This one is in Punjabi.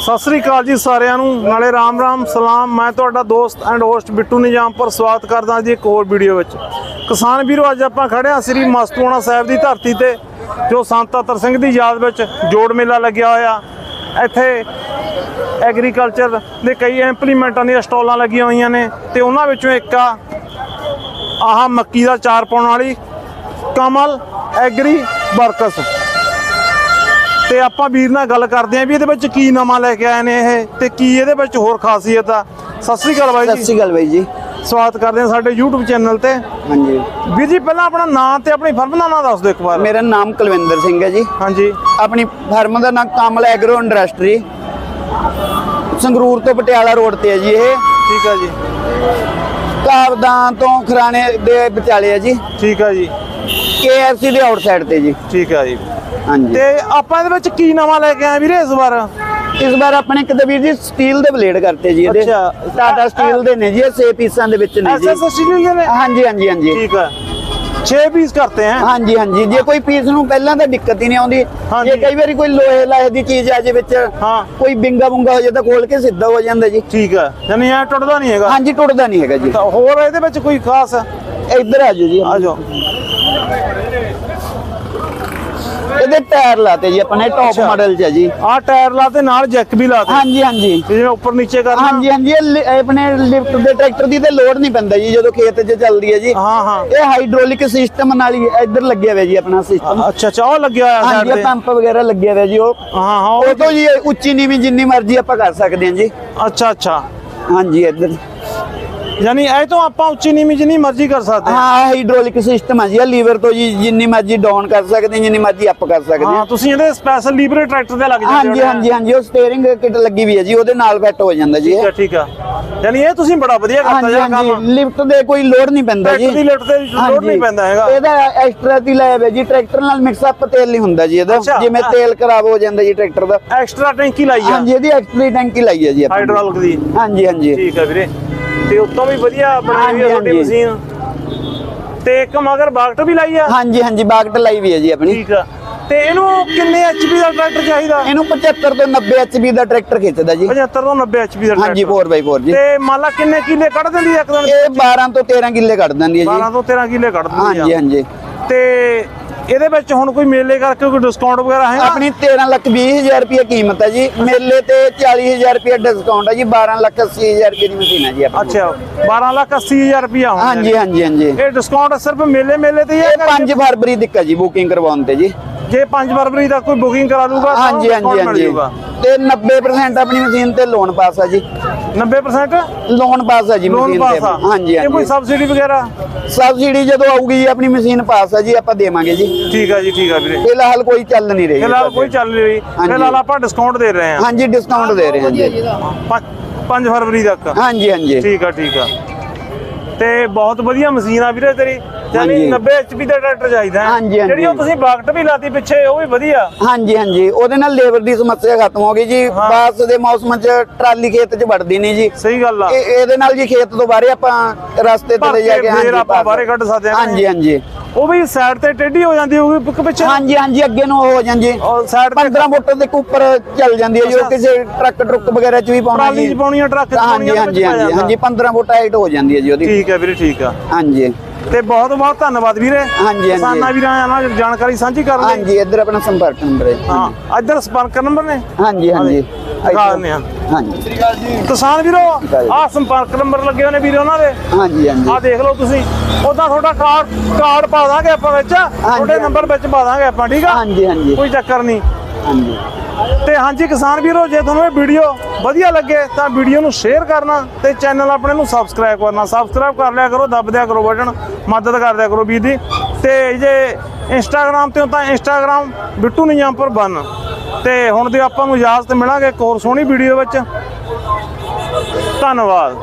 ਸਤਿ ਸ੍ਰੀ ਅਕਾਲ ਜੀ ਸਾਰਿਆਂ ਨੂੰ। ਨਾਲੇ ਰਾਮ ਰਾਮ, ਸਲਾਮ। ਮੈਂ ਤੁਹਾਡਾ ਦੋਸਤ ਐਂਡ ਹੋਸਟ ਬਿੱਟੂ ਨਿਜਾਮਪੁਰ ਸਵਾਗਤ ਕਰਦਾ ਜੀ ਇੱਕ ਹੋਰ ਵੀਡੀਓ ਵਿੱਚ। ਕਿਸਾਨ ਵੀਰੋ, ਅੱਜ ਆਪਾਂ ਖੜੇ ਹਾਂ ਸ੍ਰੀ ਮਸਤੂਆਣਾ ਸਾਹਿਬ ਦੀ ਧਰਤੀ ਤੇ, ਜੋ ਸੰਤ ਅਤਰ ਸਿੰਘ ਦੀ ਯਾਦ ਵਿੱਚ ਜੋੜ ਮੇਲਾ ਲੱਗਿਆ ਹੋਇਆ। ਇੱਥੇ ਐਗਰੀਕਲਚਰ ਦੇ ਕਈ ਇੰਪਲੀਮੈਂਟਾਂ ਦੀਆਂ ਸਟਾਲਾਂ ਲੱਗੀਆਂ ਹੋਈਆਂ ਨੇ ਤੇ ਉਹਨਾਂ ਵਿੱਚੋਂ ਇੱਕ ਆ, ਆਹ ਮੱਕੀ ਦਾ ਚਾਰ ਪਾਉਣ ਵਾਲੀ ਕਮਲ ਐਗਰੀ ਵਰਕਸ। ਤੇ ਆਪਾਂ ਵੀਰ ਨਾਲ ਗੱਲ ਕਰਦੇ ਆਂ ਵੀ ਇਹਦੇ ਵਿੱਚ ਕੀ ਨਵਾਂ ਲੈ ਕੇ ਆਏ ਨੇ ਇਹ ਤੇ ਕੀ ਇਹਦੇ ਵਿੱਚ ਹੋਰ ਖਾਸੀਅਤ ਆ। ਸਤਿ ਸ੍ਰੀ ਅਕਾਲ ਬਾਈ ਸਤਿ ਜੀ ਸ਼੍ਰੀ ਅਕਾਲ ਬਾਈ ਜੀ। ਸਵਾਗਤ ਕਰਦੇ ਹਾਂ ਸਾਡੇ YouTube ਚੈਨਲ ਤੇ। ਹਾਂਜੀ। ਵੀਰ ਜੀ ਪਹਿਲਾਂ ਆਪਣਾ ਨਾਮ ਤੇ ਆਪਣੀ ਫਰਮ ਦਾ ਨਾਮ ਦੱਸ ਦਿਓ ਇੱਕ ਵਾਰ। ਮੇਰਾ ਨਾਮ ਕੁਲਵਿੰਦਰ ਸਿੰਘ ਹੈ ਜੀ। ਹਾਂਜੀ। ਆਪਣੀ ਫਰਮ ਦਾ ਨਾਮ ਕਮਲ ਐਗਰੋ ਇੰਡਸਟਰੀ। ਸੰਗਰੂਰ ਤੋਂ ਪਟਿਆਲਾ ਰੋਡ ਤੇ ਹੈ ਜੀ ਇਹ। ਠੀਕ ਆ ਜੀ। ਕਾਬਦਾਂ ਤੋਂ ਖਰਾਣੇ ਦੇ ਵਿਚਾਲੇ ਹੈ ਜੀ। ਠੀਕ ਆ ਜੀ। KFC ਦੇ ਆਊਟਸਾਈਡ ਤੇ ਜੀ। ਠੀਕ ਆ ਜੀ। ਹਾਂਜੀ। ਤੇ ਆਪਾਂ ਇਹਦੇ ਵਿੱਚ ਕੀ ਨਵਾਂ ਲੈ ਕੇ ਆਏ ਵੀਰੇ ਇਸ ਵਾਰ? ਇਸ ਵਾਰ ਆਪਣੇ ਇੱਕ ਤਾਂ ਵੀਰ ਜੀ ਸਟੀਲ ਦੇ ਬਲੇਡ ਕਰਤੇ ਜੀ ਇਹਦੇ। ਅੱਛਾ। ਟਾਟਾ ਸਟੀਲ ਦੇ ਨੇ ਜੀ ਇਹ 6 ਪੀਸਾਂ ਦੇ ਵਿੱਚ ਨੇ ਜੀ। ਐਸਐਸ ਸਟੀਲ ਨੇ? ਹਾਂਜੀ ਹਾਂਜੀ ਹਾਂਜੀ। ਠੀਕ ਆ। 6 ਪੀਸ ਕਰਤੇ हैं ਹਾਂਜੀ ਹਾਂਜੀ। ਜੇ ਕੋਈ ਪੀਸ ਨੂੰ ਪਹਿਲਾਂ ਤਾਂ ਦਿੱਕਤ ਹੀ ਨਹੀਂ ਆਉਂਦੀ। ਜੇ ਕਈ ਵਾਰੀ ਕੋਈ ਲੋਹੇ ਲਾਹੇ ਦੀ ਚੀਜ਼ ਆ ਜੇ ਵਿੱਚ ਹਾਂ। ਕੋਈ ਬਿੰਗਾ ਬੁੰਗਾ ਹੋ ਤਾਂ ਖੋਲ ਕੇ ਸਿੱਧਾ ਹੋ ਜਾਂਦਾ ਜੀ। ਠੀਕ ਆ। ਯਾਨੀ ਇਹ ਟੁੱਟਦਾ ਨਹੀਂ ਹੈਗਾ। ਹਾਂਜੀ ਟੁੱਟਦਾ ਨਹੀਂ ਹੈਗਾ ਜੀ। ਤਾਂ ਹੋਰ ਇਹਦੇ ਵਿੱਚ ਕੋਈ ਖਾਸ? ਇੱਧਰ ਆ ਜਾਓ ਜੀ। ਆ ਜਾਓ। ਇਹਦੇ ਟਾਇਰ ਲਾਤੇ ਜੀ ਆਪਣੇ ਟੌਪ। ਮਾਡਲ ਚ ਹੈ ਜੀ। ਆ ਟਾਇਰ ਲਾਤੇ ਨਾਲ ਜੈਕ ਵੀ ਲਾਤੇ। ਹਾਂਜੀ ਹਾਂਜੀ। ਜਿਵੇਂ ਉੱਪਰ ਨੀਚੇ ਕਰਨਾ? ਹਾਂਜੀ ਹਾਂਜੀ ਇਹ ਆਪਣੇ ਲਿਫਟ ਦੇ ਟਰੈਕਟਰ ਦੀ ਤੇ ਲੋਡ ਨਹੀਂ ਪੈਂਦਾ ਜੀ ਜਦੋਂ ਖੇਤ 'ਚ ਚੱਲਦੀ ਹੈ ਜੀ। ਹਾਂ ਹਾਂ। ਇਹ ਹਾਈਡ੍ਰੋਲਿਕ ਸਿਸਟਮ ਨਾਲ ਹੀ ਇੱਧਰ ਲੱਗਿਆ ਹੋਇਆ ਜੀ ਆਪਣਾ ਸਿਸਟਮ ਅੱਛਾ ਅੱਛਾ ਉਹ ਲੱਗਿਆ ਹੋਇਆ ਹਾਂਜੀ ਇਹ ਪੰਪ ਵਗੈਰਾ ਲੱਗਿਆ ਹੋਇਆ ਜੀ ਉਹ। ਹਾਂ ਹਾਂ ਉਹ ਤੋਂ ਜੀ ਉੱਚੀ ਨੀਵੀਂ ਜਿੰਨੀ ਮਰਜ਼ੀ ਆਪਾਂ ਕਰ ਸਕਦੇ ਹਾਂ ਜੀ। ਅੱਛਾ ਅੱਛਾ। ਹਾਂਜੀ ਇੱਧਰ। ਯਾਨੀ ਇਹ ਤੋਂ ਆਪਾਂ ਉੱਚੀ ਨੀਵੀਂ ਜਿੰਨੀ ਮਰਜ਼ੀ ਕਰ ਸਕਦੇ ਹਾਂ। ਹਾਂ ਹਾਈਡ੍ਰੋਲਿਕ ਸਿਸਟਮ ਹੈ ਜੀ ਇਹ ਲੀਵਰ ਤੋਂ ਜੀ ਜਿੰਨੀ ਮਰਜ਼ੀ ਡਾਊਨ ਕਰ ਸਕਦੇ ਹਾਂ ਜਿੰਨੀ ਮਰਜ਼ੀ ਅਪ ਕਰ ਸਕਦੇ ਹਾਂ। ਹਾਂ ਤੁਸੀਂ ਇਹਦੇ ਸਪੈਸ਼ਲ ਲੀਵਰੇ ਟਰੈਕਟਰ ਤੇ ਲੱਗ ਜਾਂਦੇ ਹਾਂਜੀ ਆ। ਹਾਂਜੀ ਹਾਂਜੀ ਉਹ ਸਟੀਅਰਿੰਗ ਕਿਟ ਲੱਗੀ ਵੀ ਹੈ ਜੀ ਉਹਦੇ ਨਾਲ ਫਿੱਟ ਹੋ ਜਾਂਦਾ ਜੀ ਠੀਕ ਆ ਠੀਕ ਆ। ਯਾਨੀ ਇਹ ਤੁਸੀਂ ਬੜਾ ਵਧੀਆ ਕਰਤਾ ਹਾਂਜੀ ਕੰਮ ਲਿਫਟ ਦੇ ਕੋਈ ਲੋਡ ਨਹੀਂ ਪੈਂਦਾ ਜੀ। ਟਰੈਕਟਰ ਦੀ ਲਿਫਟ ਤੇ ਲੋਡ। ਨਹੀਂ ਪੈਂਦਾ ਹੈਗਾ। ਇਹਦਾ ਐਕਸਟਰਾ ਦੀ ਲਾਇਆ ਹੋਇਆ ਜੀ ਟਰੈਕਟਰ ਨਾਲ ਮਿਕਸ ਅਪ ਤੇਲ ਨਹੀਂ ਹੁੰਦਾ ਜੀ ਇਹਦਾ। ਜਿਵੇਂ ਤੇਲ ਖਰਾਬ ਹੋ ਜਾਂਦਾ ਜੀ ਟਰੈਕਟਰ ਦਾ। ਐਕਸਟਰਾ ਟੈਂਕੀ ਲਾਈ ਆ। ਹਾਂਜੀ ਇਹਦੀ ਐਕਸਟਰੀ ਟੈਂਕੀ ਲਾਈ ਹੈ ਜੀ ਆਪਾਂ। ਹਾਈਡ੍ਰੋਲਿਕ ਦੀ। ਹਾਂਜੀ ਹਾਂਜੀ। ਠੀਕ ਆ ਵੀਰੇ। ਤੇ ਉੱਤੋਂ ਵੀ ਵਧੀਆ ਬਣਾਈ ਹੋਈ ਹਾਂਜੀ, ਤੁਹਾਡੀ ਹਾਂਜੀ। ਮਸ਼ੀਨ। ਤੇ ਇੱਕ ਮਗਰ ਬਾਗਟ ਵੀ ਲਾਈ ਆ? ਹਾਂਜੀ ਹਾਂਜੀ ਬਾਗਟ ਲਾਈ ਵੀ ਹੈ ਜੀ ਆਪਣੀ। ਠੀਕ ਆ। ਤੇ ਇਹਨੂੰ ਕਿੰਨੇ ਐਚਪੀ ਦਾ ਟਰੈਕਟਰ ਚਾਹੀਦਾ? ਇਹਨੂੰ 75 ਤੋਂ 90 ਐਚਪੀ ਦਾ ਟਰੈਕਟਰ ਖਿੱਚਦਾ ਜੀ। 75 ਤੋਂ 90 ਐਚਪੀ ਦਾ ਹਾਂਜੀ ਟਰੈਕਟਰ। 4x4 ਜੀ। ਤੇ ਮੰਨ ਲਾ ਕਿੰਨੇ ਕਿੱਲੇ ਕੱਢ ਦਿੰਦੀ ਆ ਇੱਕ ਦਿਨ? ਇਹ 12 ਤੋਂ 13 ਕਿੱਲੇ ਕੱਢ ਦਿੰਦੀ ਹੈ 12 ਜੀ ਤੋਂ 13 ਕਿੱਲੇ ਕੱਢ ਦਿੰਦੀ ਆ। ਹਾਂਜੀ ਹਾਂਜੀ। ਤੇ ਇਹਦੇ ਵਿੱਚ ਹੁਣ ਕੋਈ ਮੇਲੇ ਕਰਕੇ ਕੋਈ ਡਿਸਕਾਊਂਟ ਵਗੈਰਾ ਹੈਗਾ ਆਪਣੀ 13 ਲੱਖ 20 ਹਜ਼ਾਰ ਰੁਪਏ ਕੀਮਤ ਹੈ ਜੀ। ਮੇਲੇ ਤੇ 40 ਹਜ਼ਾਰ ਰੁਪਏ ਡਿਸਕਾਊਂਟ ਹੈ ਜੀ 12 ਲੱਖ 80 ਹਜ਼ਾਰ ਰੁਪਏ ਦੀ ਮਸ਼ੀਨ ਹੈ ਜੀ ਆਪਣੀ। ਅੱਛਾ 12 ਲੱਖ 80 ਹਜ਼ਾਰ ਰੁਪਇਆ ਹੁਣ ਹਾਂਜੀ ਹਾਂਜੀ ਹਾਂਜੀ। ਇਹ ਡਿਸਕਾਊਂਟ ਸਿਰਫ ਮੇਲੇ ਮੇਲੇ ਤੇ ਹੀ ਹੈ ਇਹ 5 ਫਰਵਰੀ ਤੱਕ ਹੈ ਜੀ ਬੁਕਿੰਗ ਕਰਵਾਉਣ ਤੇ ਜੀ। ਜੇ 5 ਫਰਵਰੀ ਤੱਕ ਕੋਈ ਬੁਕਿੰਗ ਕਰਾ ਲੂਗਾ ਤਾਂ ਹਾਂਜੀ ਹਾਂਜੀ discount ਮਿਲ ਹਾਂਜੀ। ਜਾਊਗਾ। ਤੇ 90% ਆਪਣੀ ਮਸ਼ੀਨ ਤੇ ਲੋਨ ਪਾਸ ਆ ਜੀ। 90% ਲੋਨ ਪਾਸ ਆ ਜੀ ਲੋਨ ਮਸ਼ੀਨ ਪਾਸ ਤੇ। ਆ। ਹਾਂਜੀ ਇਹ ਕੋਈ ਹਾਂਜੀ। ਸਬਸਿਡੀ ਵਗੈਰਾ? ਸਬਸਿਡੀ ਜਦੋਂ ਆਊਗੀ ਆਪਣੀ ਮਸ਼ੀਨ ਪਾਸ ਆ ਜੀ ਆਪਾਂ ਦੇਵਾਂਗੇ ਜੀ। ਠੀਕ ਆ ਜੀ ਠੀਕ ਆ ਵੀਰੇ। ਫਿਲਹਾਲ ਕੋਈ ਚੱਲ ਨਹੀਂ ਰਹੀ ਫਿਲਹਾਲ ਕੋਈ ਚੱਲ ਨਹੀਂ ਰਹੀ। ਹਾਂਜੀ। ਫਿਲਹਾਲ ਆਪਾਂ ਡਿਸਕਾਊਂਟ ਦੇ ਰਹੇ ਹਾਂ। ਹਾਂਜੀ ਡਿਸਕਾਊਂਟ ਦੇ ਰਹੇ ਹਾਂ ਜੀ। 5 ਫਰਵਰੀ ਤੱਕ। ਹਾਂਜੀ ਹਾਂਜੀ। ਠੀਕ ਆ ਠੀਕ ਆ। ਤੇ ਬਹੁਤ ਵਧੀਆ ਮਸ਼ੀਨ ਆ ਵੀਰੇ ਤੇਰੀ। ਯਾਨੀ ਹਾਂਜੀ। 90 ਐਚਪੀ ਦਾ ਟਰੈਕਟਰ ਚਾਹੀਦਾ ਹੈ। ਹਾਂਜੀ, ਹਾਂਜੀ। ਜਿਹੜੀ ਉਹ ਤੁਸੀਂ ਬਾਗਟ ਵੀ ਲਾਤੀ ਪਿੱਛੇ ਉਹ ਵੀ ਵਧੀਆ ਹਾਂਜੀ ਹਾਂਜੀ ਉਹਦੇ ਨਾਲ ਲੇਬਰ ਦੀ ਸਮੱਸਿਆ ਖਤਮ ਹੋ ਗਈ ਜੀ ਹਾਂ। ਬਾਸ ਦੇ ਮੌਸਮ 'ਚ ਟਰਾਲੀ ਖੇਤ 'ਚ ਵੜਦੀ ਨਹੀਂ ਜੀ ਸਹੀ ਗੱਲ ਆ ਇਹ ਇਹਦੇ ਨਾਲ ਜੀ ਖੇਤ ਤੋਂ ਬਾਹਰੇ ਆਪਾਂ ਰਸਤੇ ਤੇ ਭਰ ਲੈ ਜਾ ਕੇ ਕੇ ਫੇਰ ਹਾਂਜੀ ਆਪਾਂ ਪਾ ਬਾਹਰੇ ਕੱਢ ਸਕਦੇ ਹਾਂ। ਹਾਂਜੀ ਹਾਂਜੀ ਉਹ ਵੀ ਸਾਈਡ ਤੇ ਟੇਢੀ ਹੋ ਜਾਂਦੀ ਹੋਊਗੀ ਇੱਕ ਪਿੱਛੇ ਹਾਂਜੀ ਹਾਂਜੀ ਅੱਗੇ ਨੂੰ ਹੋ ਜਾਂਦੀ ਔਰ ਸਾਈਡ ਤੇ 15 ਫੁੱਟ ਦੇ ਉੱਪਰ ਚੱਲ ਜਾਂਦੀ ਹੈ ਜੋ ਅੱਛਾ। ਕਿਸੇ ਟਰੱਕ ਟਰੁੱਕ ਵਗੈਰਾ 'ਚ ਵੀ ਪਾਉਣਾ ਟਰਾਲੀ ਜੀ ਚ ਪਾਉਣੀ ਆ ਟਰੱਕ ਚ ਪਾਉਣੀ ਹਾਂਜੀ ਆ ਹਾਂਜੀ ਵਿੱਚ ਹਾਂਜੀ ਜਾਂਦਾ। ਹਾਂਜੀ 15 ਫੁੱਟ ਹਾਈਟ ਹੋ ਜਾਂਦੀ ਹੈ ਜੀ ਉਹਦੀ ਠੀਕ ਹੈ ਵੀਰੇ ਠੀਕ ਆ ਹਾਂਜੀ ਤੇ ਬਹੁਤ ਬਹੁਤ ਧੰਨਵਾਦ ਵੀਰੇ। ਹਾਂਜੀ। ਕਿਸਾਨਾਂ ਵੀਰਾਂ ਨਾਲ ਜਾਣਕਾਰੀ ਸਾਂਝੀ ਕਰਨ ਲਈ। ਹਾਂਜੀ ਇੱਧਰ ਆਪਣਾ ਸੰਪਰਕ ਨੰਬਰ ਹੈ। ਹਾਂ ਇੱਧਰ ਸੰਪਰਕ ਨੰਬਰ ਨੇ? ਹਾਂਜੀ ਹਾਂਜੀ। ਦਿਖਾ ਦਿੰਦੇ ਹਾਂ। ਹਾਂਜੀ। ਕਿਸਾਨ ਵੀਰੋ ਆਹ ਸੰਪਰਕ ਨੰਬਰ ਲੱਗੇ ਹੋਏ ਨੇ ਵੀਰੇ ਉਹਨਾਂ ਦੇ। ਹਾਂਜੀ ਹਾਂਜੀ। ਆਹ ਦੇਖ ਲਓ ਤੁਸੀਂ। ਉਦਾਂ ਤੁਹਾਡਾ ਕਾਰਡ ਕਾਰਡ ਪਾ ਦਾਂਗੇ ਆਪਾਂ ਵਿੱਚ। ਤੁਹਾਡੇ ਹਾਂਜੀ। ਨੰਬਰ ਵਿੱਚ ਪਾ ਦਾਂਗੇ ਆਪਾਂ ਠੀਕ ਆ? ਹਾਂਜੀ ਹਾਂਜੀ। ਕੋਈ ਚੱਕਰ ਨਹੀਂ। ਹਾਂਜੀ। ਤੇ ਹਾਂਜੀ ਕਿਸਾਨ ਵੀਰੋ, ਜੇ ਤੁਹਾਨੂੰ ਇਹ ਵੀਡੀਓ ਵਧੀਆ ਲੱਗੇ, ਤਾਂ ਵੀਡੀਓ ਨੂੰ ਸ਼ੇਅਰ ਕਰਨਾ ਤੇ ਚੈਨਲ ਆਪਣੇ ਨੂੰ ਸਬਸਕ੍ਰਾਈਬ ਕਰਨਾ। ਸਬਸਕ੍ਰਾਈਬ ਕਰ ਲਿਆ ਕਰੋ, ਦੱਬ ਦਿਆ ਕਰੋ ਬਟਨ ਮਦਦ ਕਰ ਦਿਆ ਕਰੋ ਵੀਰ ਦੀ। ਤੇ ਜੇ ਇੰਸਟਾਗ੍ਰam ਤੇ ਤਾਂ ਇੰਸਟਾਗ੍ਰam ਬਿੱਟੂ ਨਿਜਾਮਪੁਰ ਬਨ ਤੇ ਹੁਣ ਦੀ ਆਪਾਂ ਨੂੰ ਇਜਾਜ਼ਤ ਮਿਲਾਂਗੇ ਇੱਕ ਹੋਰ ਸੋਹਣੀ ਵੀਡੀਓ ਵਿੱਚ। ਧੰਨਵਾਦ।